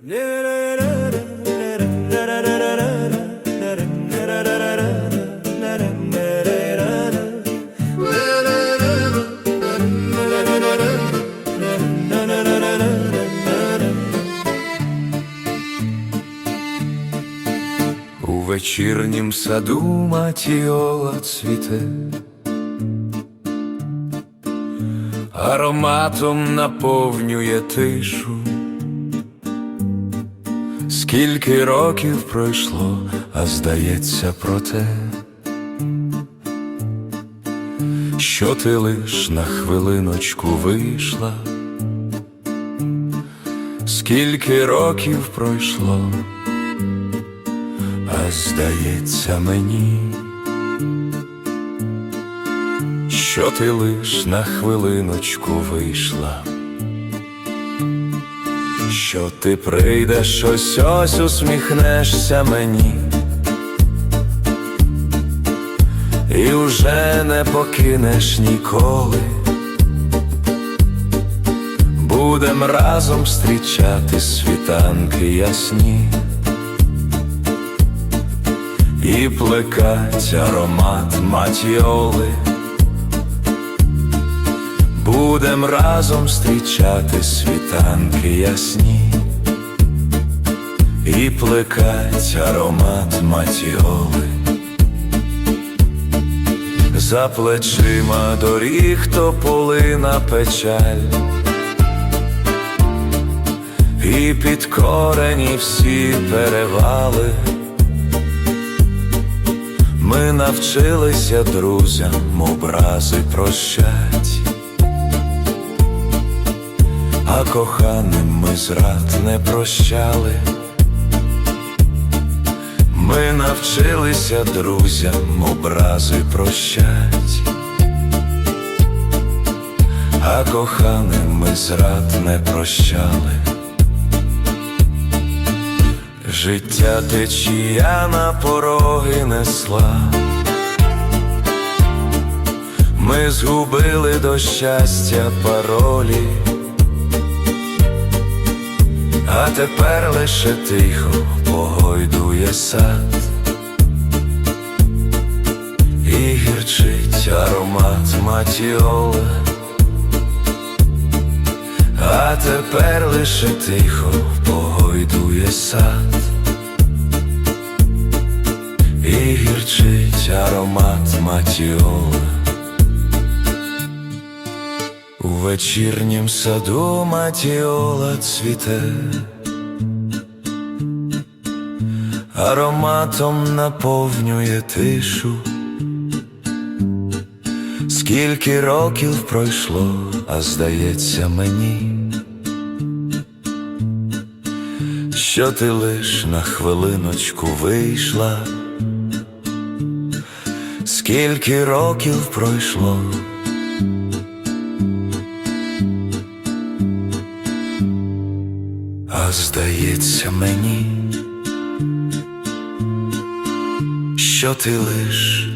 У вечірнім саду матіола цвіте, ароматом наповнює тишу. Скільки років пройшло, а здається про те, що ти лиш на хвилиночку вийшла, скільки років пройшло, а здається мені, що ти лиш на хвилиночку вийшла що ти прийдеш ось ось усміхнешся мені, і вже не покинеш ніколи, будем разом зустрічати світанки ясні. І плекать аромат матіоли. Будем разом зустрічати світанки ясні і плекать аромат матіоли. За плечима доріг тополина печаль, і під корені всі перевали. Ми навчилися друзям образи прощать а коханим ми зрад не прощали. Ми навчилися друзям образи прощать, а коханим ми зрад не прощали. Життя течія на пороги несла. Ми згубили до щастя паролі. А тепер лише тихо погойдує сад. І гірчить аромат матіоли. А тепер лише тихо погойдує сад. І гірчить аромат матіоли. У вечірнім саду матіола цвіте, ароматом наповнює тишу. Скільки років пройшло, а здається мені, що ти лиш на хвилиночку вийшла, скільки років пройшло. А здається мені, що ти лиш